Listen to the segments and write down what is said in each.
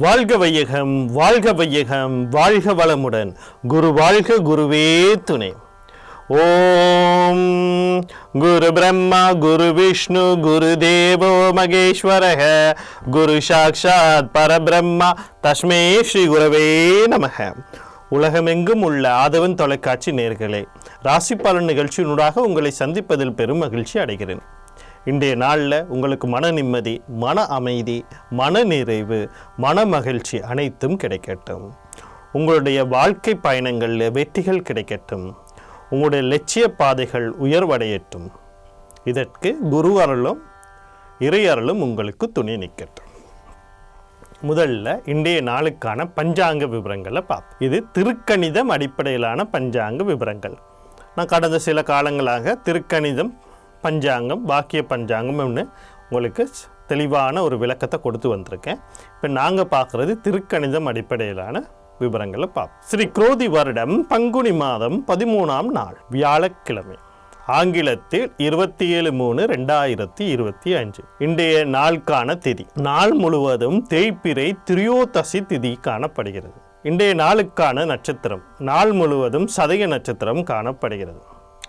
வாழ்க வையகம் வாழ்க வையகம் வாழ்க வளமுடன். குரு வாழ்க குருவே துணை. ஓம் குரு பிரம்மா குரு விஷ்ணு குரு தேவோ மகேஸ்வரக. குரு சாக்ஷாத் பரபிரம்மா தஸ்மே ஸ்ரீ குரவே நமக. உலகமெங்கும் உள்ள ஆதவன் தொலைக்காட்சி நேர்களே ராசி நிகழ்ச்சியினூடாக உங்களை சந்திப்பதில் பெரும் மகிழ்ச்சி அடைகிறேன். இன்றைய நாளில் உங்களுக்கு மன நிம்மதி மன அமைதி மன நிறைவு மன மகிழ்ச்சி அனைத்தும் கிடைக்கட்டும். உங்களுடைய வாழ்க்கை பயணங்களில் வெற்றிகள் கிடைக்கட்டும். உங்களுடைய லட்சிய பாதைகள் உயர்வடையட்டும். இதற்கு குரு அருளும் இறை அருளும் உங்களுக்கு துணை நிற்கட்டும். முதல்ல இன்றைய நாளுக்கான பஞ்சாங்க விவரங்களை பார்ப்போம். இது திருக்கணிதம் அடிப்படையிலான பஞ்சாங்க விவரங்கள். நான் கடந்த சில காலங்களாக திருக்கணிதம் பஞ்சாங்கம் வாக்கிய பஞ்சாங்கம்னு உங்களுக்கு தெளிவான ஒரு விளக்கத்தை கொடுத்து வந்திருக்கேன். இப்போ நாங்கள் பார்க்குறது திருக்கணிதம் அடிப்படையிலான விவரங்களை பார்ப்போம். ஸ்ரீ குரோதி வருடம் பங்குனி மாதம் பதிமூணாம் நாள் வியாழக்கிழமை. ஆங்கிலத்தில் இருபத்தி ஏழு மூணு ரெண்டாயிரத்தி இருபத்தி அஞ்சு. இன்றைய நாளுக்கான திதி. நாள் முழுவதும் தேய்பிறை திரியோதசி திதி காணப்படுகிறது. இன்றைய நாளுக்கான நட்சத்திரம் நாள் முழுவதும் சதய நட்சத்திரம் காணப்படுகிறது.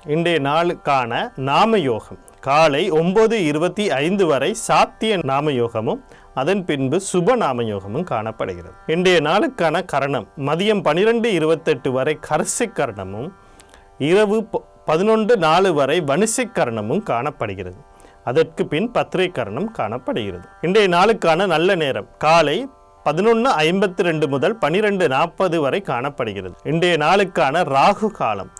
இன்றைய நாளுக்கான நாமயோகம். காலை ஒம்பது இருபத்தி ஐந்து வரை சாத்திய நாமயோகமும் அதன் பின்பு சுப நாமயோகமும் காணப்படுகிறது. இன்றைய நாளுக்கான கரணம் மதியம் பனிரெண்டு இருபத்தெட்டு வரை கரசி கரணமும் இரவு ப- பதினொன்று நாலு வரை வணிசை கரணமும் காணப்படுகிறது. அதற்கு பின் பத்திரை கரணம் காணப்படுகிறது. இன்றைய நாளுக்கான நல்ல நேரம் காலை பதினொன்று ஐம்பத்தி ரெண்டு முதல் பனிரெண்டு நாற்பது வரை காணப்படுகிறது. இன்றைய நாளுக்கான ராகு காலம்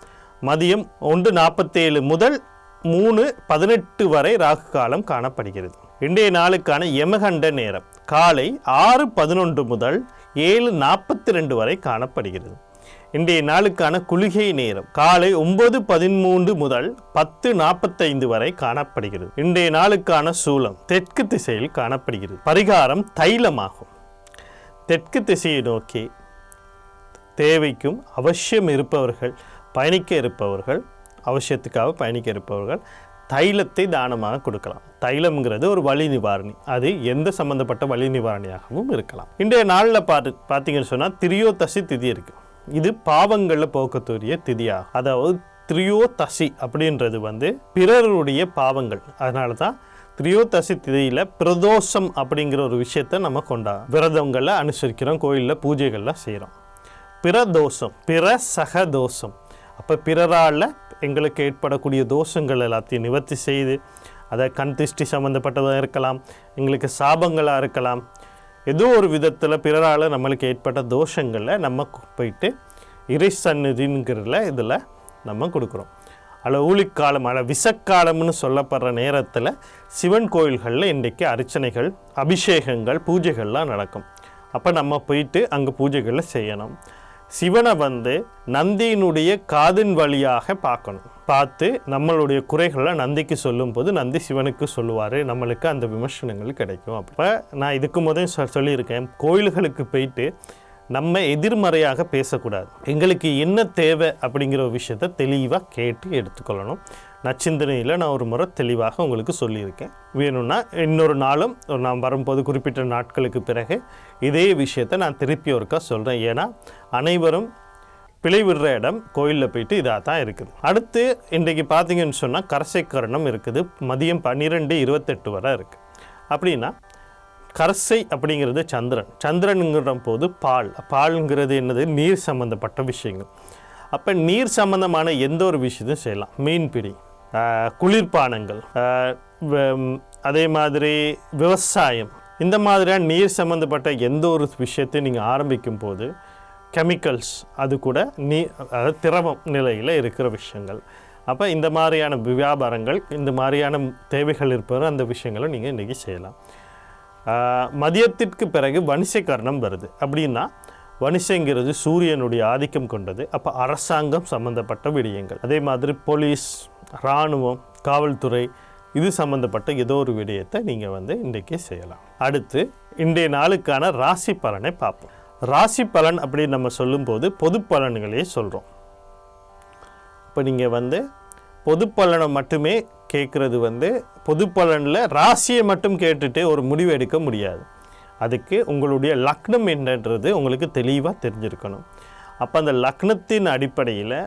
மதியம் ஒன்று நாற்பத்தேழு முதல் மூணு பதினெட்டு வரை ராகு காலம் காணப்படுகிறது. இன்றைய நாளுக்கான யமகண்ட நேரம் காலை ஆறு பதினொன்று முதல் ஏழு நாற்பத்தி ரெண்டு வரை காணப்படுகிறது. இன்றைய நாளுக்கான குளிகை நேரம் காலை ஒன்பது பதிமூன்று முதல் பத்து நாற்பத்தைந்து வரை காணப்படுகிறது. இன்றைய நாளுக்கான சூலம் தெற்கு திசையில் காணப்படுகிறது. பரிகாரம் தைலமாகும். தெற்கு திசையை நோக்கி தேவைக்கும் அவசியம் இருப்பவர்கள் பயணிக்க இருப்பவர்கள் அவசியத்துக்காக பயணிக்க இருப்பவர்கள் தைலத்தை தானமாக கொடுக்கலாம். தைலம்ங்கிறது ஒரு வலி நிவாரணி. அது எந்த சம்பந்தப்பட்ட வலி நிவாரணியாகவும் இருக்கலாம். இன்றைய நாளில் பார்த்து பார்த்தீங்கன்னு சொன்னால் திரியோதசி திதி இருக்கு. இது பாவங்களில் போக்கக்கூடிய திதியாகும். அதாவது திரியோதசி அப்படின்றது வந்து பிறருடைய பாவங்கள். அதனால தான் திரியோதசி திதியில் பிரதோஷம் அப்படிங்கிற ஒரு விஷயத்தை நம்ம கொண்டா விரதங்களை அனுசரிக்கிறோம் கோயிலில் பூஜைகள்லாம் செய்கிறோம் பிரதோஷம் பிற சகதோஷம். அப்போ பிறரால் எங்களுக்கு ஏற்படக்கூடிய தோஷங்கள் எல்லாத்தையும் நிவர்த்தி செய்து அதை கண் திருஷ்டி சம்மந்தப்பட்டதாக இருக்கலாம் எங்களுக்கு சாபங்களாக இருக்கலாம். ஏதோ ஒரு விதத்தில் பிறரால் நம்மளுக்கு ஏற்பட்ட தோஷங்களை நம்ம போயிட்டு இறை சந்நிதிங்கிறதுல இதில் நம்ம கொடுக்குறோம். அல்ல ஊழிக்காலம் அல்ல விசக்காலம்னு சொல்லப்படுற நேரத்தில் சிவன் கோயில்களில் இன்றைக்கு அர்ச்சனைகள் அபிஷேகங்கள் பூஜைகள்லாம் நடக்கும். அப்போ நம்ம போயிட்டு அங்கே பூஜைகளை செய்யணும். சிவனை வந்து நந்தியினுடைய காதின் வழியாக பார்க்கணும். பார்த்து நம்மளுடைய குறைகளை நந்திக்கு சொல்லும்போது நந்தி சிவனுக்கு சொல்லுவார். நம்மளுக்கு அந்த விமர்சனங்கள் கிடைக்கும். அப்போ நான் இதுக்கு முதல் சொ- சொல்லியிருக்கேன். கோயில்களுக்கு போயிட்டு நம்ம எதிர்மறையாக பேசக்கூடாது. எங்களுக்கு என்ன தேவை அப்படிங்கிற ஒரு விஷயத்தை தெளிவாக கேட்டு எடுத்துக்கொள்ளணும். நச்சிந்தனையில் நான் ஒரு முறை தெளிவாக உங்களுக்கு சொல்லியிருக்கேன். வேணும்னா இன்னொரு நாளும் ஒரு நான் வரும்போது குறிப்பிட்ட நாட்களுக்கு பிறகு இதே விஷயத்தை நான் திருப்பி ஒருக்கா சொல்கிறேன் ஏன்னா அனைவரும் பிழை விடுற இடம் கோயிலில் போயிட்டு இதாக தான் இருக்குது. அடுத்து இன்றைக்கு பார்த்தீங்கன்னு சொன்னால் கரசை இருக்குது. மதியம் பன்னிரெண்டு இருபத்தெட்டு வரை இருக்குது அப்படின்னா கரசை அப்படிங்கிறது சந்திரன். சந்திரனுங்கிற போது பால். பால்ங்கிறது என்னது? நீர் சம்மந்தப்பட்ட விஷயங்கள். அப்போ நீர் சம்மந்தமான எந்த ஒரு விஷயத்தையும் செய்யலாம். மீன்பிடி. பிடி குளிர்பானங்கள் அதே மாதிரி விவசாயம். இந்த மாதிரியான நீர் சம்மந்தப்பட்ட எந்த ஒரு விஷயத்தையும் நீங்கள் ஆரம்பிக்கும் போது கெமிக்கல்ஸ் அது கூட நீ அதாவது திரவம் நிலையில் இருக்கிற விஷயங்கள். அப்போ இந்த மாதிரியான வியாபாரங்கள் இந்த மாதிரியான தேவைகள் இருப்பவர் அந்த விஷயங்களை நீங்கள் இன்றைக்கி செய்யலாம். மதியத்திற்கு பிறகு வணிசக்கரணம் வருது. அப்படின்னா வணிசங்கிறது சூரியனுடைய ஆதிக்கம் கொண்டது. அப்போ அரசாங்கம் சம்மந்தப்பட்ட விடயங்கள். அதே மாதிரி போலீஸ் இராணுவம் காவல்துறை இது சம்பந்தப்பட்ட ஏதோ ஒரு விடயத்தை நீங்கள் வந்து இன்றைக்கே செய்யலாம். அடுத்து இன்றைய நாளுக்கான ராசி பலனை பார்ப்போம். ராசி பலன் அப்படின்னு நம்ம சொல்லும்போது பொது பலன்களே சொல்கிறோம் இப்போ நீங்கள் வந்து பொது பலனை மட்டுமே கேட்குறது வந்து பொது பலனில் ராசியை மட்டும் கேட்டுட்டு ஒரு முடிவு எடுக்க முடியாது. அதுக்கு உங்களுடைய லக்னம் என்னன்றது உங்களுக்கு தெளிவாக தெரிஞ்சிருக்கணும். அப்போ அந்த லக்னத்தின் அடிப்படையில்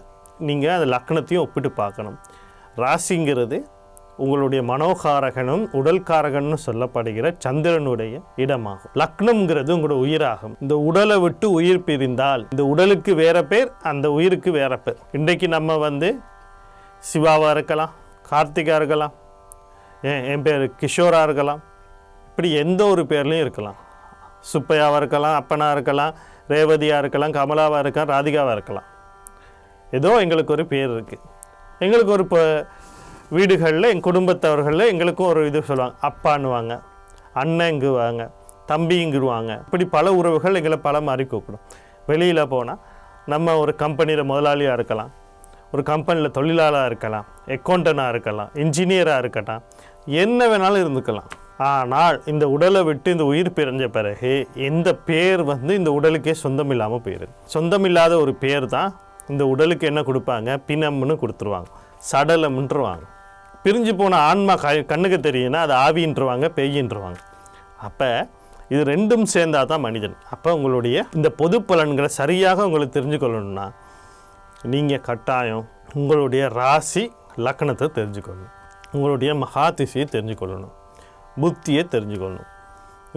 நீங்கள் அந்த லக்னத்தையும் ஒப்பிட்டு பார்க்கணும். ராசிங்கிறது உங்களுடைய மனோகாரகனும் உடல்காரகனும் சொல்லப்படுகிற சந்திரனுடைய இடமாகும். லக்னம்ங்கிறது உங்களோட உயிராகும். இந்த உடலை விட்டு உயிர் பிரிந்தால் இந்த உடலுக்கு வேற பேர் அந்த உயிருக்கு வேற பேர். இன்றைக்கு நம்ம வந்து சிவாவாக இருக்கலாம் கார்த்திகா இருக்கலாம் ஏன் என் பேர் கிஷோராக இருக்கலாம். இப்படி எந்த ஒரு பேர்லையும் இருக்கலாம். சுப்பையாவாக இருக்கலாம் அப்பனா இருக்கலாம் ரேவதியாக இருக்கலாம் கமலாவாக இருக்கலாம் ராதிகாவாக இருக்கலாம். ஏதோ எங்களுக்கு ஒரு பேர் இருக்குது எங்களுக்கு ஒரு இப்போ வீடுகளில் எங்கள் குடும்பத்தவர்களில் எங்களுக்கும் ஒரு இது சொல்லுவாங்க அப்பான்னுவாங்க அண்ணங்குவாங்க தம்பிங்குருவாங்க இப்படி பல உறவுகள் எங்களை பல மாதிரி கூப்பிடும். வெளியில் போனால் நம்ம ஒரு கம்பெனியில் முதலாளியாக இருக்கலாம் ஒரு கம்பெனியில் தொழிலாளராக இருக்கலாம் அக்கௌண்டனாக இருக்கலாம் இன்ஜினியராக இருக்கட்டும் என்ன வேணாலும் இருந்துக்கலாம். ஆனால் இந்த உடலை விட்டு இந்த உயிர் பிரிஞ்ச பிறகு இந்த பேர் வந்து இந்த உடலுக்கே சொந்தம் இல்லாமல் போயிடுது சொந்தம் இல்லாத ஒரு பேர் தான் இந்த உடலுக்கு என்ன கொடுப்பாங்க? பிணம்னு கொடுத்துருவாங்க. சடலம்ன்றுவாங்க பிரிஞ்சு போன ஆன்மா க கண்ணுக்கு தெரியும்னா அது ஆவின்றுவாங்க பெய்யின்றுவாங்க அப்போ இது ரெண்டும் சேர்ந்தால் தான் மனிதன். அப்போ உங்களுடைய இந்த பொது பலன்களை சரியாக உங்களுக்கு தெரிஞ்சுக்கொள்ளணும்னா நீங்கள் கட்டாயம் உங்களுடைய ராசி லக்கணத்தை தெரிஞ்சுக்கொள்ளணும். உங்களுடைய மகாதிசையை தெரிஞ்சுக்கொள்ளணும். புத்தியை தெரிஞ்சுக்கொள்ளணும்.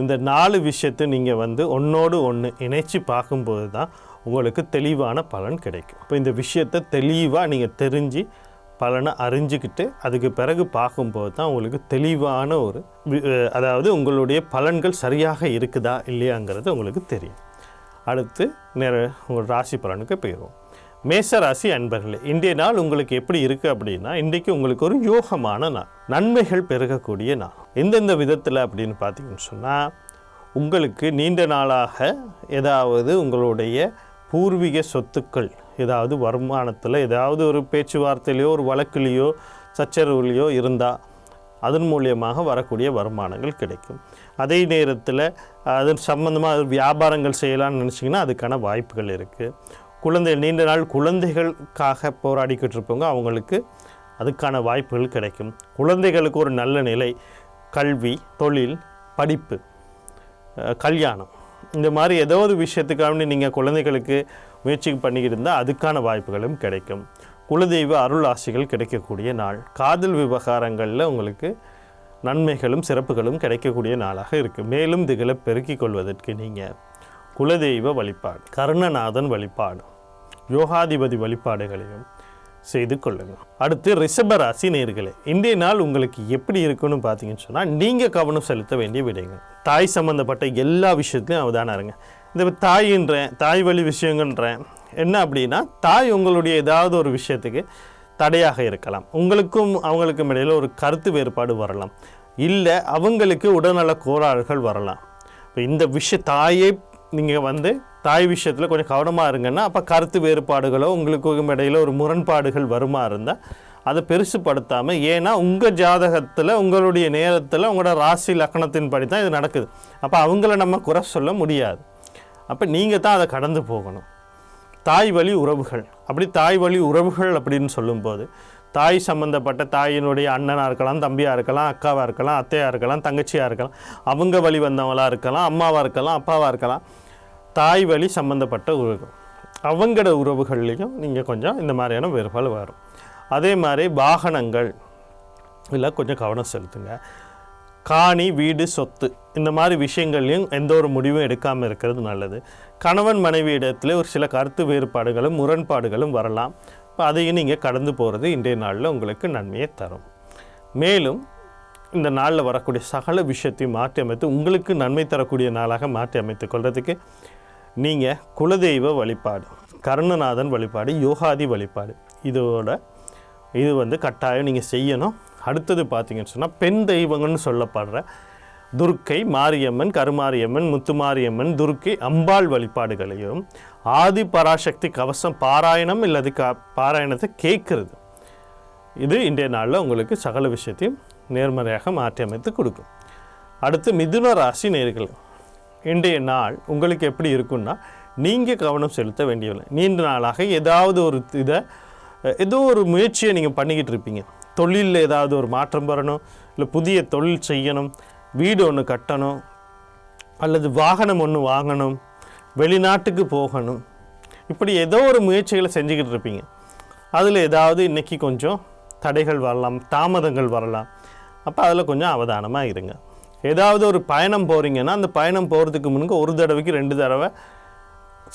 இந்த நாலு விஷயத்தை நீங்கள் வந்து ஒன்றோடு ஒன்று இணைச்சி பார்க்கும்போது தான் உங்களுக்கு தெளிவான பலன் கிடைக்கும். இப்போ இந்த விஷயத்தை தெளிவாக நீங்கள் தெரிஞ்சு பலனை அறிஞ்சிக்கிட்டு அதுக்கு பிறகு பார்க்கும்போது தான் உங்களுக்கு தெளிவான ஒரு அதாவது உங்களுடைய பலன்கள் சரியாக இருக்குதா இல்லையாங்கிறது உங்களுக்கு தெரியும். அடுத்து நேர உங்கள் ராசி பலனுக்கு போயிடுவோம். மேச ராசி அன்பர்களே இன்றைய நாள் உங்களுக்கு எப்படி இருக்குது அப்படின்னா இன்றைக்கு உங்களுக்கு ஒரு யோகமான நாள். நன்மைகள் பெருகக்கூடிய நாள். எந்தெந்த விதத்தில் அப்படின்னு பார்த்தீங்கன்னு சொன்னால் உங்களுக்கு நீண்ட நாளாக ஏதாவது உங்களுடைய பூர்வீக சொத்துக்கள் ஏதாவது வருமானத்தில் ஏதாவது ஒரு பேச்சுவார்த்தையிலையோ ஒரு வழக்குலேயோ சச்சரவுலையோ இருந்தால் அதன் மூலியமாக வரக்கூடிய வருமானங்கள் கிடைக்கும். அதே நேரத்தில் அது சம்மந்தமாக வியாபாரங்கள் செய்யலாம்னு நினச்சிங்கன்னா அதுக்கான வாய்ப்புகள் இருக்குது குழந்தை நீண்ட நாள் குழந்தைகளுக்காக போராடிக்கிட்டு இருப்பவங்க அவங்களுக்கு அதுக்கான வாய்ப்புகள் கிடைக்கும். குழந்தைகளுக்கு ஒரு நல்ல நிலை கல்வி தொழில் படிப்பு கல்யாணம். இந்த மாதிரி ஏதோ ஒரு விஷயத்துக்காக நீங்கள் குழந்தைகளுக்கு முயற்சி பண்ணிக்கிட்டு இருந்தால் அதுக்கான வாய்ப்புகளும் கிடைக்கும். குலதெய்வ அருள் ஆசிகள் கிடைக்கக்கூடிய நாள். காதல் விவகாரங்களில் உங்களுக்கு நன்மைகளும் சிறப்புகளும் கிடைக்கக்கூடிய நாளாக இருக்குது மேலும் இதுகளை பெருக்கிக் கொள்வதற்கு நீங்கள் குலதெய்வ வழிபாடு கருணநாதன் வழிபாடு யோகாதிபதி வழிபாடுகளையும் செய்து கொள்ளுங்கள் அடுத்து ரிஷபராசி நேர்களே இன்றைய நாள் உங்களுக்கு எப்படி இருக்குன்னு பார்த்தீங்கன்னு சொன்னால் நீங்கள் கவனம் செலுத்த வேண்டிய விடயங்கள் தாய் சம்மந்தப்பட்ட எல்லா விஷயத்துலையும் அவதானம் இருங்க இந்த தாயின்றேன் தாய் வழி விஷயங்கன்றேன் என்ன அப்படின்னா தாய் உங்களுடைய ஏதாவது ஒரு விஷயத்துக்கு தடையாக இருக்கலாம். உங்களுக்கும் அவங்களுக்கும் இடையில ஒரு கருத்து வேறுபாடு வரலாம். இல்லை அவங்களுக்கு உடல்நல கோளாறுகள் வரலாம். இப்போ இந்த விஷய தாயை நீங்கள் வந்து தாய் விஷயத்தில் கொஞ்சம் கவனமாக இருங்கன்னா அப்போ கருத்து வேறுபாடுகளோ உங்களுக்கு இடையில் ஒரு முரண்பாடுகள் வருமா இருந்தால் அதை பெருசுப்படுத்தாமல் ஏன்னா உங்கள் ஜாதகத்தில் உங்களுடைய நேரத்தில் உங்களோட ராசி லக்கணத்தின் படி தான் இது நடக்குது. அப்போ அவங்கள நம்ம குறை சொல்ல முடியாது. அப்போ நீங்கள் தான் அதை கடந்து போகணும். தாய் வழி உறவுகள். அப்படி தாய் வழி உறவுகள் அப்படின்னு சொல்லும்போது தாய் சம்பந்தப்பட்ட தாயினுடைய அண்ணனாக இருக்கலாம் தம்பியாக இருக்கலாம் அக்காவாக இருக்கலாம் அத்தையாக இருக்கலாம் தங்கச்சியாக இருக்கலாம் அவங்க வழி வந்தவங்களாக இருக்கலாம் அம்மாவாக இருக்கலாம் அப்பாவாக இருக்கலாம். தாய் வழி சம்பந்தப்பட்ட உறவுகள் அவங்களோட உறவுகள்லேயும் நீங்கள் கொஞ்சம் இந்த மாதிரியான வேறுபாடு வரும். அதே மாதிரி வாகனங்கள் இதில் கொஞ்சம் கவனம் செலுத்துங்க. காணி வீடு சொத்து இந்த மாதிரி விஷயங்கள்லையும் எந்த ஒரு முடிவும் எடுக்காமல் இருக்கிறது நல்லது. கணவன் மனைவி இடத்துல ஒரு சில கருத்து வேறுபாடுகளும் முரண்பாடுகளும் வரலாம். இப்போ அதையும் நீங்கள் கடந்து போகிறது இன்றைய நாளில் உங்களுக்கு நன்மையை தரும். மேலும் இந்த நாளில் வரக்கூடிய சகல விஷயத்தையும் மாற்றி அமைத்து உங்களுக்கு நன்மை தரக்கூடிய நாளாக மாற்றி அமைத்து கொள்வதுக்கு நீங்கள் குலதெய்வ வழிபாடு கருணநாதன் வழிபாடு யோகாதி வழிபாடு இதோட இது வந்து கட்டாயம் நீங்கள் செய்யணும். அடுத்தது பார்த்தீங்கன்னு சொன்னால் பெண் தெய்வங்கள்னு சொல்லப்படுற துர்க்கை மாரியம்மன் கருமாரியம்மன் முத்துமாரியம்மன் துர்க்கை அம்பாள் வழிபாடுகளையும் ஆதி பராசக்தி கவசம் பாராயணம் இல்லது க பாராயணத்தை கேட்குறது. இது இன்றைய நாளில் உங்களுக்கு சகல விஷயத்தையும் நேர்மறையாக மாற்றி அமைத்து கொடுக்கும். அடுத்து மிதுன ராசி நேர்கள் இன்றைய நாள் உங்களுக்கு எப்படி இருக்குன்னா நீங்கள் கவனம் செலுத்த வேண்டியவில்லை நீண்ட நாளாக ஏதாவது ஒரு இதை ஏதோ ஒரு முயற்சியை நீங்கள் பண்ணிக்கிட்டு இருப்பீங்க. தொழிலில் ஏதாவது ஒரு மாற்றம் வரணும் இல்லை புதிய தொழில் செய்யணும் வீடு ஒன்று கட்டணும் அல்லது வாகனம் ஒன்று வாங்கணும் வெளிநாட்டுக்கு போகணும். இப்படி ஏதோ ஒரு முயற்சிகளை செஞ்சுக்கிட்டு இருப்பீங்க. அதில் ஏதாவது இன்றைக்கி கொஞ்சம் தடைகள் வரலாம் தாமதங்கள் வரலாம். அப்போ அதில் கொஞ்சம் அவதானமாக இருங்க. ஏதாவது ஒரு பயணம் போகிறீங்கன்னா அந்த பயணம் போகிறதுக்கு முன்னுக்கு ஒரு தடவைக்கு ரெண்டு தடவை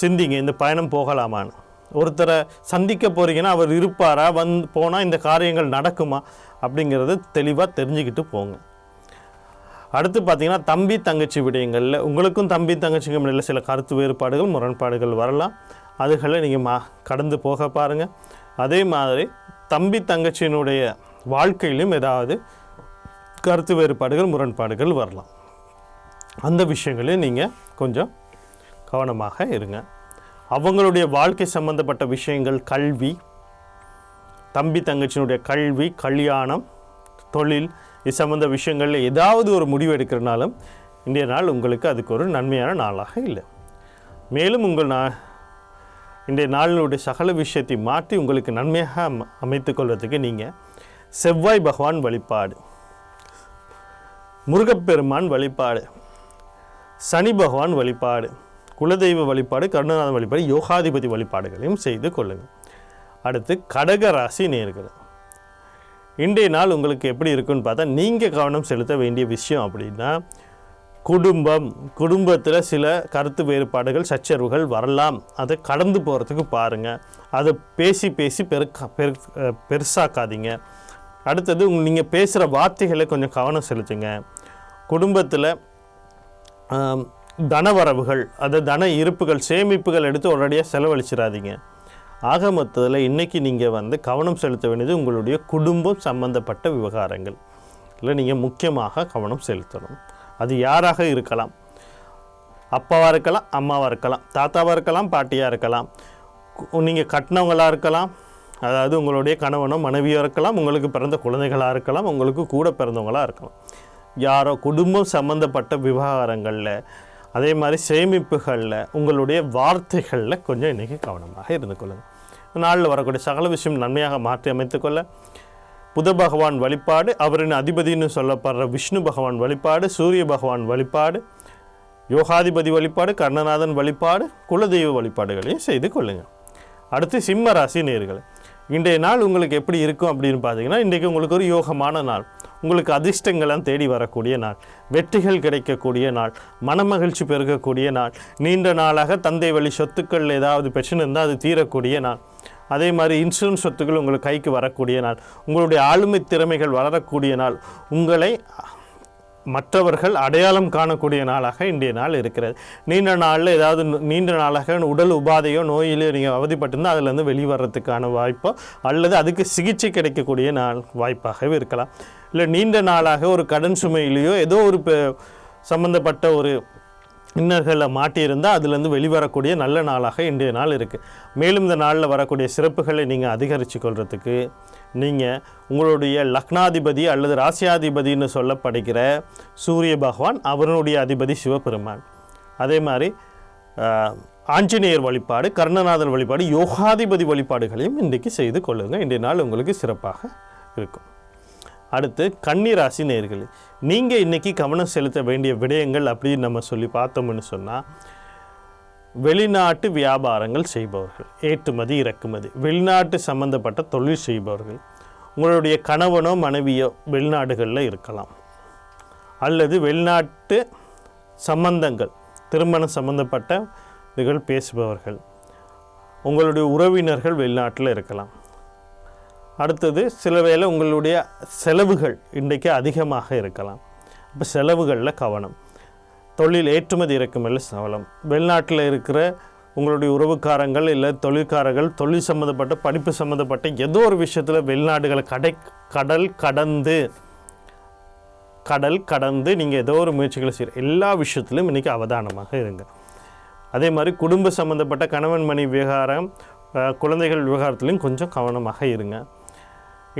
சிந்திங்க இந்த பயணம் போகலாமான்னு. ஒருத்தரை சந்திக்க போகிறீங்கன்னா அவர் இருப்பாரா? வந் போனால் இந்த காரியங்கள் நடக்குமா? அப்படிங்கிறத தெளிவாக தெரிஞ்சுக்கிட்டு போங்க. அடுத்து பார்த்திங்கன்னா தம்பி தங்கச்சி விடயங்களில் உங்களுக்கும் தம்பி தங்கச்சிக்கும் இடையில சில கருத்து வேறுபாடுகள் முரண்பாடுகள் வரலாம். அதுகளை நீங்கள் மா கடந்து போக பாருங்கள் அதே மாதிரி தம்பி தங்கச்சியினுடைய வாழ்க்கையிலும் ஏதாவது கருத்து வேறுபாடுகள் முரண்பாடுகள் வரலாம். அந்த விஷயங்களையும் நீங்கள் கொஞ்சம் கவனமாக இருங்க. அவங்களுடைய வாழ்க்கை சம்பந்தப்பட்ட விஷயங்கள் கல்வி தம்பி தங்கச்சியினுடைய கல்வி கல்யாணம் தொழில் இது சம்மந்த விஷயங்களில் ஏதாவது ஒரு முடிவு எடுக்கிறனாலும் இன்றைய நாள் உங்களுக்கு அதுக்கு ஒரு நன்மையான நாளாக இல்லை. மேலும் உங்கள் நா இன்றைய நாளினுடைய சகல விஷயத்தை மாற்றி உங்களுக்கு நன்மையாக அமைத்து கொள்வதற்கு நீங்கள் செவ்வாய் பகவான் வழிபாடு முருகப்பெருமான் வழிபாடு சனி பகவான் வழிபாடு குலதெய்வ வழிபாடு கருணநாதன் வழிபாடு யோகாதிபதி வழிபாடுகளையும் செய்து கொள்ளுங்கள். அடுத்து கடக ராசி நேர்கள் இன்றைய நாள் உங்களுக்கு எப்படி இருக்குன்னு பார்த்தா நீங்கள் கவனம் செலுத்த வேண்டிய விஷயம் அப்படின்னா குடும்பம் குடும்பத்தில் சில கருத்து வேறுபாடுகள் சச்சரவுகள் வரலாம். அதை கடந்து போகிறதுக்கு பாருங்கள் அதை பேசி பேசி பெருக்கா பெரு பெருசாக்காதீங்க. அடுத்தது நீங்கள் பேசுகிற வார்த்தைகளை கொஞ்சம் கவனம் செலுத்துங்க. குடும்பத்தில் தன தனவரவுகள் அது தன இருப்புகள் சேமிப்புகள் எடுத்து உடனடியாக செலவழிச்சிடாதீங்க. ஆக மொத்தத்தில் இன்றைக்கி நீங்கள் வந்து கவனம் செலுத்த வேண்டியது உங்களுடைய குடும்பம் சம்பந்தப்பட்ட விவகாரங்கள். இல்லை நீங்கள் முக்கியமாக கவனம் செலுத்தணும். அது யாராக இருக்கலாம்? அப்பாவாக இருக்கலாம் அம்மாவாக இருக்கலாம் தாத்தாவாக இருக்கலாம் பாட்டியாக இருக்கலாம். நீங்கள் கட்டினவங்களாக இருக்கலாம். அதாவது உங்களுடைய கணவனோ மனைவியோ இருக்கலாம். உங்களுக்கு பிறந்த குழந்தைகளாக இருக்கலாம். உங்களுக்கு கூட பிறந்தவங்களாக இருக்கலாம். யாரோ குடும்பம் சம்மந்தப்பட்ட விவகாரங்களில் அதே மாதிரி சேமிப்புகளில் உங்களுடைய வார்த்தைகளில் கொஞ்சம் இன்றைக்கி கவனமாக இருந்து கொள்ளுங்கள் நாளில் வரக்கூடிய சகல விஷயம் நன்மையாக மாற்றி அமைத்துக்கொள்ள புத பகவான் வழிபாடு அவரின் அதிபதினு சொல்லப்படுற விஷ்ணு பகவான் வழிபாடு சூரிய பகவான் வழிபாடு யோகாதிபதி வழிபாடு கர்ணநாதன் வழிபாடு குலதெய்வ வழிபாடுகளையும் செய்து கொள்ளுங்கள். அடுத்து சிம்ம ராசி நேர்கள் இன்றைய நாள் உங்களுக்கு எப்படி இருக்கும் அப்படின்னு பார்த்தீங்கன்னா இன்றைக்கு உங்களுக்கு ஒரு யோகமான நாள். உங்களுக்கு அதிர்ஷ்டங்கள்லாம் தேடி வரக்கூடிய நாள். வெற்றிகள் கிடைக்கக்கூடிய நாள். மனமகிழ்ச்சி பெருகக்கூடிய நாள். நீண்ட நாளாக தந்தை வழி சொத்துக்கள் ஏதாவது பிரச்சனை இருந்தால் அது தீரக்கூடிய நாள். அதே மாதிரி இன்சூரன்ஸ் சொத்துக்கள் உங்களுக்கு கைக்கு வரக்கூடிய நாள் உங்களுடைய ஆளுமை திறமைகள் வளரக்கூடிய நாள் உங்களை மற்றவர்கள் அடையாளம் காணக்கூடிய நாளாக இன்றைய நாள் இருக்கிறது. நீண்ட நாளில் ஏதாவது நீண்ட நாளாக உடல் உபாதையோ நோயிலையோ நீங்கள் அவதிப்பட்டிருந்தால் அதிலேருந்து வெளிவரத்துக்கான வாய்ப்போ அல்லது அதுக்கு சிகிச்சை கிடைக்கக்கூடிய நாள் வாய்ப்பாகவே இருக்கலாம். இல்லை நீண்ட நாளாக ஒரு கடன் சுமையிலேயோ ஏதோ ஒரு பெ- சம்பந்தப்பட்ட ஒரு இன்னர்களில் மாட்டியிருந்தால் அதுலேருந்து வெளிவரக்கூடிய நல்ல நாளாக இன்றைய நாள் இருக்குது மேலும் இந்த நாளில் வரக்கூடிய சிறப்புகளை நீங்கள் அதிகரித்து கொள்கிறதுக்கு நீங்கள் உங்களுடைய லக்னாதிபதி அல்லது ராசியாதிபதின்னு சொல்லப்படுகிற சூரிய பகவான் அவருடைய அதிபதி சிவபெருமான். அதே மாதிரி ஆஞ்சநேயர் வழிபாடு கர்ணநாதர் வழிபாடு யோகாதிபதி வழிபாடுகளையும் இன்றைக்கு செய்து கொள்ளுங்கள் இன்றைய நாள் உங்களுக்கு சிறப்பாக இருக்கும். அடுத்து கன்னிராசி நேர்களே நீங்கள் இன்றைக்கி கவனம் செலுத்த வேண்டிய விடயங்கள் அப்படின்னு நம்ம சொல்லி பார்த்தோம்னு சொன்னால் வெளிநாட்டு வியாபாரங்கள் செய்பவர்கள் ஏற்றுமதி இறக்குமதி வெளிநாட்டு சம்பந்தப்பட்ட தொழில் செய்பவர்கள் உங்களுடைய கணவனோ மனைவியோ வெளிநாடுகளில் இருக்கலாம். அல்லது வெளிநாட்டு சம்பந்தங்கள் திருமணம் சம்பந்தப்பட்ட இதுகள் பேசுபவர்கள் உங்களுடைய உறவினர்கள் வெளிநாட்டில் இருக்கலாம். அடுத்தது சில வேளை உங்களுடைய செலவுகள் இன்றைக்கு அதிகமாக இருக்கலாம். இப்போ செலவுகளில் கவனம். தொழில் ஏற்றுமதி இறக்குமதி சவலம் வெளிநாட்டில் இருக்கிற உங்களுடைய உறவுக்காரங்கள் இல்லை தொழிற்காரர்கள் தொழில் சம்மந்தப்பட்ட படிப்பு சம்மந்தப்பட்ட ஏதோ ஒரு விஷயத்தில் வெளிநாடுகளை கடை கடல் கடந்து கடல் கடந்து நீங்கள் ஏதோ ஒரு முயற்சிகளை செய்கிற எல்லா விஷயத்திலும் இன்றைக்கி அவதானமாக இருங்க. அதே மாதிரி குடும்ப சம்மந்தப்பட்ட கணவன் மணி விவகாரம் குழந்தைகள் விவகாரத்துலையும் கொஞ்சம் கவனமாக இருங்க.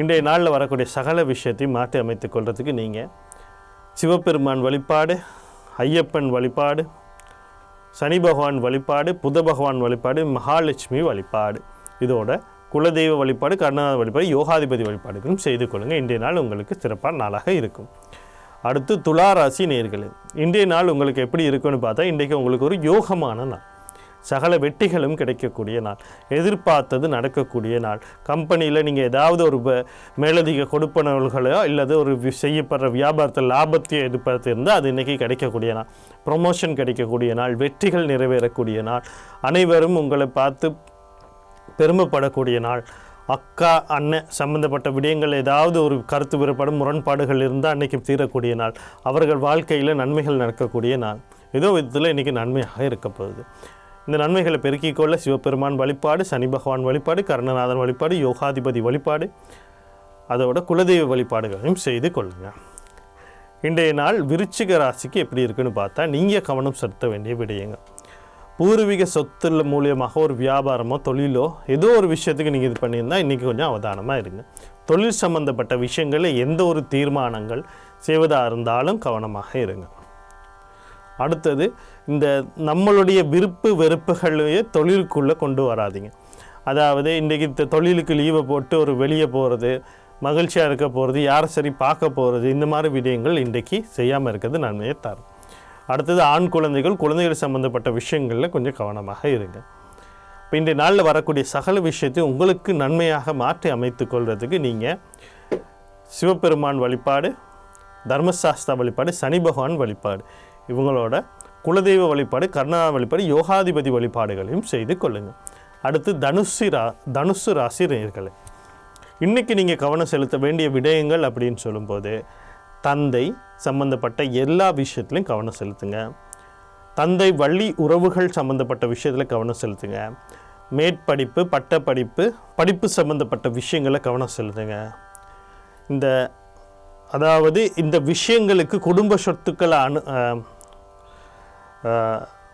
இன்றைய நாளில் வரக்கூடிய சகல விஷயத்தையும் மாற்றி அமைத்து கொள்றதுக்கு நீங்கள் சிவபெருமான் வழிபாடு ஐயப்பன் வழிபாடு சனி பகவான் வழிபாடு புத பகவான் வழிபாடு மகாலட்சுமி வழிபாடு. இதோட குலதெய்வ வழிபாடு கருணாநாத வழிபாடு யோகாதிபதி வழிபாடுகளும் செய்து கொள்ளுங்கள் இன்றைய நாள் உங்களுக்கு சிறப்பான நாளாக இருக்கும். அடுத்து துலா ராசி நேர்களே இன்றைய நாள் உங்களுக்கு எப்படி இருக்குன்னு பார்த்தா இன்றைக்கு உங்களுக்கு ஒரு யோகமான நாள். சகல வெற்றிகளும் கிடைக்கக்கூடிய நாள். எதிர்பார்த்தது நடக்கக்கூடிய நாள். கம்பெனியில் நீங்கள் ஏதாவது ஒரு மேலதிக கொடுப்பனவுகளோ இல்லது ஒரு செய்யப்படுற வியாபாரத்தில் லாபத்தையோ எதிர்பார்த்து இருந்தால் அது இன்றைக்கி கிடைக்கக்கூடிய நாள். ப்ரொமோஷன் கிடைக்கக்கூடிய நாள். வெற்றிகள் நிறைவேறக்கூடிய நாள். அனைவரும் உங்களை பார்த்து பெருமைப்படக்கூடிய நாள். அக்கா அண்ணன் சம்பந்தப்பட்ட விடயங்கள் ஏதாவது ஒரு கருத்து வேறுபாடு முரண்பாடுகள் இருந்தால் அன்னைக்கு தீரக்கூடிய நாள். அவர்கள் வாழ்க்கையில் நன்மைகள் நடக்கக்கூடிய நாள். ஏதோ விதத்தில் இன்றைக்கி நன்மையாக இருக்க போகுது. இந்த நன்மைகளை பெருக்கிக் கொள்ள சிவபெருமான் வழிபாடு சனி பகவான் வழிபாடு கருணநாதன் வழிபாடு யோகாதிபதி வழிபாடு அதோட குலதெய்வ வழிபாடுகளையும் செய்து கொள்ளுங்கள் இன்றைய நாள் விருச்சிக ராசிக்கு எப்படி இருக்குன்னு பார்த்தா நீங்கள் கவனம் செலுத்த வேண்டிய விடயங்கள் பூர்வீக சொத்துல மூலியமாக ஒரு வியாபாரமோ தொழிலோ ஏதோ ஒரு விஷயத்துக்கு நீங்கள் இது பண்ணியிருந்தால் இன்றைக்கி கொஞ்சம் அவதானமாக இருங்க. தொழில் சம்பந்தப்பட்ட விஷயங்களில் எந்த ஒரு தீர்மானங்கள் செய்வதாக இருந்தாலும் கவனமாக இருங்க. அடுத்தது இந்த நம்மளுடைய விருப்பு வெறுப்புகளையே தொழிலுக்குள்ளே கொண்டு வராதீங்க. அதாவது இன்றைக்கி இந்த தொழிலுக்கு லீவை போட்டு ஒரு வெளியே போகிறது மகிழ்ச்சியாக இருக்க போகிறது யாரை சரி பார்க்க போகிறது இந்த மாதிரி விடயங்கள் இன்றைக்கி செய்யாமல் இருக்கிறது நன்மையை தரும். அடுத்தது ஆண் குழந்தைகள் குழந்தைகள் சம்மந்தப்பட்ட விஷயங்களில் கொஞ்சம் கவனமாக இருங்க. இப்போ இன்றைய நாளில் வரக்கூடிய சகல விஷயத்தையும் உங்களுக்கு நன்மையாக மாற்றி அமைத்து கொள்வதுக்கு நீங்கள் சிவபெருமான் வழிபாடு தர்மசாஸ்தா வழிபாடு சனி பகவான் வழிபாடு இவங்களோட குலதெய்வ வழிபாடு கர்ணா வழிபாடு யோகாதிபதி வழிபாடுகளையும் செய்து கொள்ளுங்கள். அடுத்து தனுசு ரா தனுசு ராசி நேர்களை இன்றைக்கி நீங்கள் கவனம் செலுத்த வேண்டிய விடயங்கள் அப்படின்னு சொல்லும்போது தந்தை சம்பந்தப்பட்ட எல்லா விஷயத்துலையும் கவனம் செலுத்துங்க. தந்தை வள்ளி உறவுகள் சம்பந்தப்பட்ட விஷயத்தில் கவனம் செலுத்துங்க. மேற்படிப்பு பட்டப்படிப்பு படிப்பு சம்பந்தப்பட்ட விஷயங்களை கவனம் செலுத்துங்க. இந்த அதாவது இந்த விஷயங்களுக்கு குடும்ப சொத்துக்களை அனு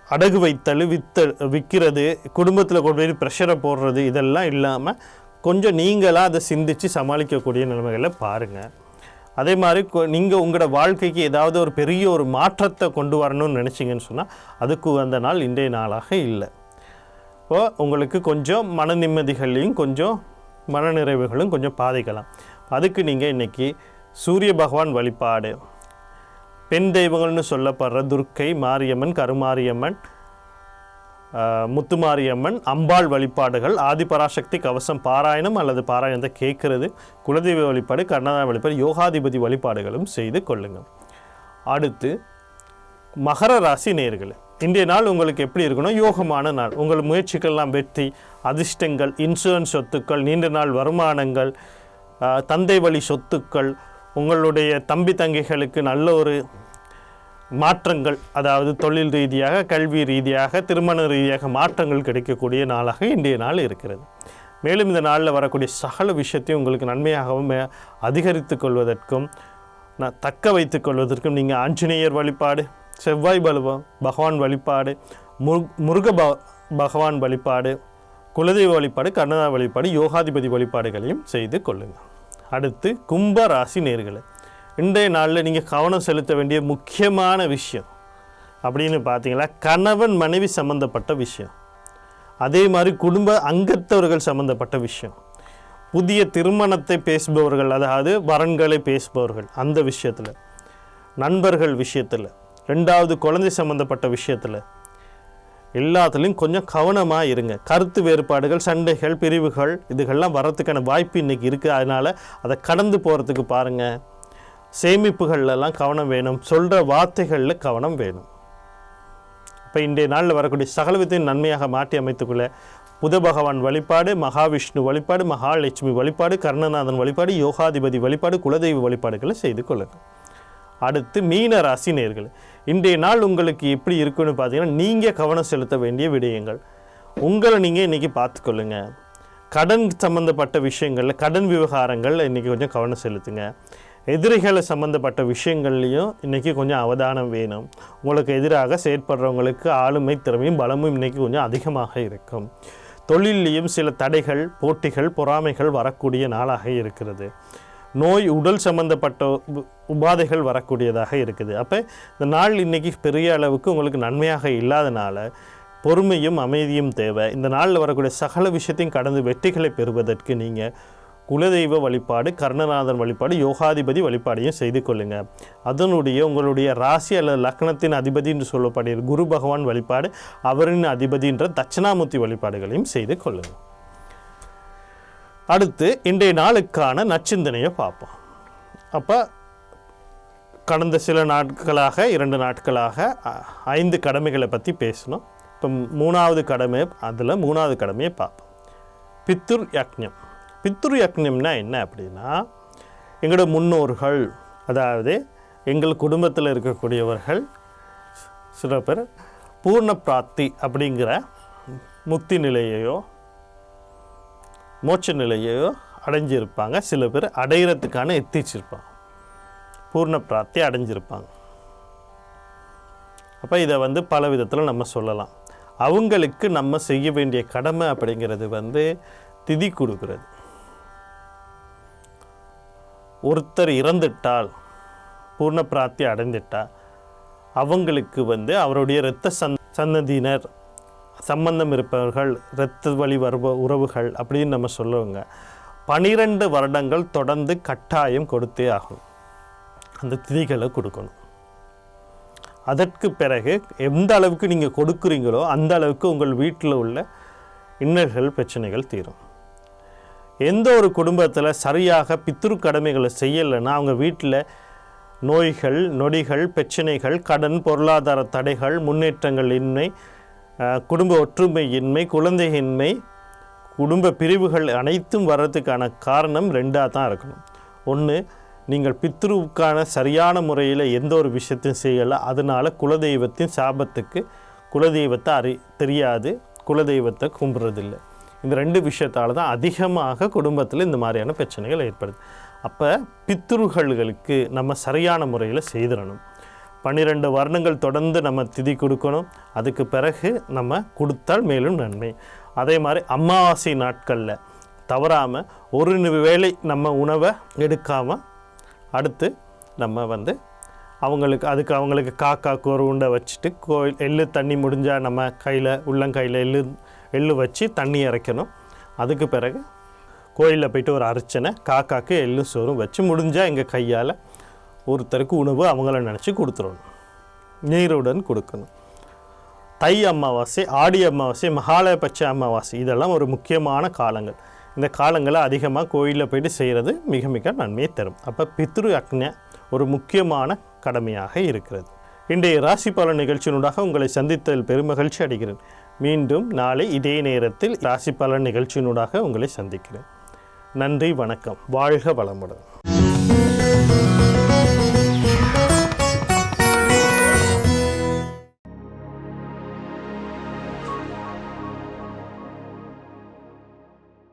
அடகு வைத்தல் வித்த விற்கிறது குடும்பத்தில் கொண்டு போய் ப்ரெஷரை போடுறது இதெல்லாம் இல்லாமல் கொஞ்சம் நீங்களாக அதை சிந்தித்து சமாளிக்கக்கூடிய நிலைமைகளை பாருங்கள் அதே மாதிரி நீங்கள் உங்களோட வாழ்க்கைக்கு ஏதாவது ஒரு பெரிய ஒரு மாற்றத்தை கொண்டு வரணும்னு நினச்சிங்கன்னு சொன்னால் அதுக்கு அந்த நாள் இன்றைய நாளாக இல்லை. இப்போ உங்களுக்கு கொஞ்சம் மன நிம்மதிகளையும் கொஞ்சம் மனநிறைவுகளும் கொஞ்சம் பாதிக்கலாம். அதுக்கு நீங்கள் இன்னைக்கு சூரிய பகவான் வழிபாடு பெண் தெய்வங்கள்னு சொல்லப்படுற துர்க்கை மாரியம்மன் கருமாரியம்மன் முத்துமாரியம்மன் அம்பாள் வழிபாடுகள் ஆதிபராசக்தி கவசம் பாராயணம் அல்லது பாராயணத்தை கேட்கறது. குலதெய்வ வழிபாடு கர்நாடக வழிபாடு யோகாதிபதி வழிபாடுகளும் செய்து கொள்ளுங்கள். அடுத்து மகர ராசி நேர்கள் இன்றைய நாள் உங்களுக்கு எப்படி இருக்கணும்? யோகமான நாள். உங்கள் முயற்சிகள்லாம் வெற்றி அதிர்ஷ்டங்கள் இன்சூரன்ஸ் சொத்துக்கள் நீண்ட நாள் வருமானங்கள் தந்தை வழி சொத்துக்கள் உங்களுடைய தம்பி தங்கைகளுக்கு நல்ல ஒரு மாற்றங்கள் அதாவது தொழில் ரீதியாக கல்வி ரீதியாக திருமண ரீதியாக மாற்றங்கள் கிடைக்கக்கூடிய நாளாக இன்றைய நாள் இருக்கிறது. மேலும் இந்த நாளில் வரக்கூடிய சகல விஷயத்தையும் உங்களுக்கு நன்மையாகவும் மே- கொள்வதற்கும் நான் தக்க வைத்துக் கொள்வதற்கும் நீங்கள் ஆஞ்சநேயர் வழிபாடு செவ்வாய் பலுவம் பகவான் வழிபாடு முரு முருக ப பகவான் வழிபாடு குலதெய்வ வழிபாடு கர்ணதா வழிபாடு யோகாதிபதி வழிபாடுகளையும் செய்து கொள்ளுங்கள். அடுத்து கும்ப ராசி நேர்களை இன்றைய நாளில் நீங்கள் கவனம் செலுத்த வேண்டிய முக்கியமான விஷயம் அப்படின்னு பார்த்தீங்களா கணவன் மனைவி சம்மந்தப்பட்ட விஷயம். அதே மாதிரி குடும்ப அங்கத்தவர்கள் சம்மந்தப்பட்ட விஷயம். புதிய திருமணத்தை பேசுபவர்கள் அதாவது வரன்களை பேசுபவர்கள் அந்த விஷயத்தில். நண்பர்கள் விஷயத்தில். ரெண்டாவது குழந்தை சம்மந்தப்பட்ட விஷயத்தில். எல்லாத்துலேயும் கொஞ்சம் கவனமாக இருங்க கருத்து வேறுபாடுகள் சண்டைகள் பிரிவுகள் இதுகள்லாம் வர்றதுக்கான வாய்ப்பு இன்றைக்கி இருக்குது அதனால் அதை கடந்து போகிறதுக்கு பாருங்கள் சேமிப்புகள்லாம் கவனம் வேணும். சொல்கிற வார்த்தைகளில் கவனம் வேணும். இப்போ இன்றைய நாளில் வரக்கூடிய சகலவித்தையும் நன்மையாக மாற்றி அமைத்துக்குள்ள புத பகவான் வழிபாடு மகாவிஷ்ணு வழிபாடு மகாலட்சுமி வழிபாடு கர்ணநாதன் வழிபாடு யோகாதிபதி வழிபாடு குலதெய்வ வழிபாடுகளை செய்து கொள்ளுங்கள். அடுத்து மீன ராசி நேர்கள். இன்றைய நாள் உங்களுக்கு எப்படி இருக்குன்னு பார்த்தீங்கன்னா நீங்கள் கவனம் செலுத்த வேண்டிய விடயங்கள். உங்களை நீங்கள் இன்றைக்கி பார்த்துக்கொள்ளுங்க. கடன் சம்மந்தப்பட்ட விஷயங்களில் கடன் விவகாரங்கள் இன்றைக்கி கொஞ்சம் கவனம் செலுத்துங்க. எதிரிகளை சம்மந்தப்பட்ட விஷயங்கள்லையும் இன்றைக்கி கொஞ்சம் அவதானம் வேணும். உங்களுக்கு எதிராக செயற்படுறவங்களுக்கு ஆளுமை திறமையும் பலமும் இன்றைக்கி கொஞ்சம் அதிகமாக இருக்கும். தொழிலையும் சில தடைகள் போட்டிகள் பொறாமைகள் வரக்கூடிய நாளாக இருக்கிறது. நோய் உடல் சம்பந்தப்பட்ட உ- உபாதைகள் வரக்கூடியதாக இருக்குது. அப்போ இந்த நாள் இன்னைக்கு பெரிய அளவுக்கு உங்களுக்கு நன்மையாக இல்லாதனால பொறுமையும் அமைதியும் தேவை. இந்த நாளில் வரக்கூடிய சகல விஷயத்தையும் கடந்து வெற்றிகளை பெறுவதற்கு நீங்கள் குலதெய்வ வழிபாடு கர்ணநாதன் வழிபாடு யோகாதிபதி வழிபாடையும் செய்து கொள்ளுங்கள் அதனுடைய உங்களுடைய ராசி அல்லது லக்னத்தின் அதிபதி என்று சொல்லப்படுகிற குரு பகவான் வழிபாடு அவரின் அதிபதின்ற தட்சிணாமூர்த்தி வழிபாடுகளையும் செய்து கொள்ளுங்கள் அடுத்து இன்றைய நாளுக்கான நச்சிந்தனையை பார்ப்போம். அப்போ கடந்த சில நாட்களாக இரண்டு நாட்களாக அ- ஐந்து கடமைகளை பற்றி பேசணும். இப்போ மூணாவது கடமை அதில் மூணாவது கடமையை பார்ப்போம். பித்துர் யக்ஞம். பித்துர் யக்ஞம்னா என்ன அப்படின்னா எங்களோட முன்னோர்கள் அதாவது எங்கள் குடும்பத்தில் இருக்கக்கூடியவர்கள் சில பேர் பூர்ண பிராப்தி அப்படிங்கிற முக்தி நிலையையோ மோட்ச நிலையையோ அடைஞ்சிருப்பாங்க. சில பேர் அடையிறதுக்கான எத்திச்சிருப்பாங்க. பூர்ண பிராப்தி அடைஞ்சிருப்பாங்க. அப்போ இதை வந்து பல விதத்தில் நம்ம சொல்லலாம். அவங்களுக்கு நம்ம செய்ய வேண்டிய கடமை அப்படிங்கிறது வந்து திதி கொடுக்குறது. ஒருத்தர் இறந்துட்டால் பூர்ண பிராப்தி அடைந்துட்டால் அவங்களுக்கு வந்து அவருடைய இரத்த சந் சந்ததியினர் சம்பந்தம் இருப்பவர்கள் இரத்த வழி வருவ உறவுகள் அப்படின்னு நம்ம சொல்லுவோங்க. பனிரெண்டு வருடங்கள் தொடர்ந்து கட்டாயம் கொடுத்தே ஆகும் அந்த திதிகளை கொடுக்கணும். அதற்கு பிறகு எந்த அளவுக்கு நீங்கள் கொடுக்குறீங்களோ அந்த அளவுக்கு உங்கள் வீட்டில் உள்ள இன்னல்கள் பிரச்சனைகள் தீரும். எந்த ஒரு குடும்பத்தில் சரியாக பித்ரு கடமைகளை செய்யலைன்னா அவங்க வீட்டில் நோய்கள் நொடிகள் பிரச்சனைகள் கடன் பொருளாதார தடைகள் முன்னேற்றங்கள் இன்மை குடும்ப ஒற்றுமையின்மை குழந்தையின்மை குடும்ப பிரிவுகள் அனைத்தும் வர்றதுக்கான காரணம் ரெண்டாக தான் இருக்கணும். ஒன்று நீங்கள் பித்ருவுக்கான சரியான முறையில் எந்த ஒரு விஷயத்தையும் செய்யலை அதனால் குலதெய்வத்தின் சாபத்துக்கு குலதெய்வத்தை அறி தெரியாது குலதெய்வத்தை கும்பிட்றதில்ல. இந்த ரெண்டு விஷயத்தால் தான் அதிகமாக குடும்பத்தில் இந்த மாதிரியான பிரச்சனைகள் ஏற்படுது. அப்போ பித்ருகளுக்கு நம்ம சரியான முறையில் செய்திடணும். பன்னிரெண்டு வருடங்கள் தொடர்ந்து நம்ம திதி கொடுக்கணும். அதுக்கு பிறகு நம்ம கொடுத்தால் மேலும் நன்மை. அதே மாதிரி அமாவாசை நாட்களில் தவறாமல் ஒரு வேளை நம்ம உணவை எடுக்காமல் அடுத்து நம்ம வந்து அவங்களுக்கு அதுக்கு அவங்களுக்கு காக்காக்கு ஒரு உண்டை வச்சுட்டு கோயில் எள்ளு தண்ணி முடிஞ்சால் நம்ம கையில் உள்ளங்கையில் எள்ளு எள்ளு வச்சு தண்ணி இறைக்கணும் அதுக்கு பிறகு கோயிலில் போயிட்டு ஒரு அர்ச்சனை காக்காக்கு எள்ளு சோறும் வச்சு முடிஞ்சால் எங்கள் கையால் ஒருத்தருக்கு உணவு அவங்கள நினச்சி கொடுத்துடணும் நீருடன் கொடுக்கணும். தை அமாவாசை ஆடி அமாவாசை மகாலயபட்ச அமாவாசை இதெல்லாம் ஒரு முக்கியமான காலங்கள். இந்த காலங்களை அதிகமாக கோயிலில் போயிட்டு செய்கிறது மிக மிக நன்மையை தரும். அப்போ பித்ரு அக்ஞ ஒரு முக்கியமான கடமையாக இருக்கிறது. இன்றைய ராசி பலன் நிகழ்ச்சியினூடாக உங்களை சந்தித்ததில் பெருமகிழ்ச்சி அடைகிறேன். மீண்டும் நாளை இதே நேரத்தில் ராசி பலன் நிகழ்ச்சியினூடாக உங்களை சந்திக்கிறேன். நன்றி வணக்கம். வாழ்க வளமுடன்.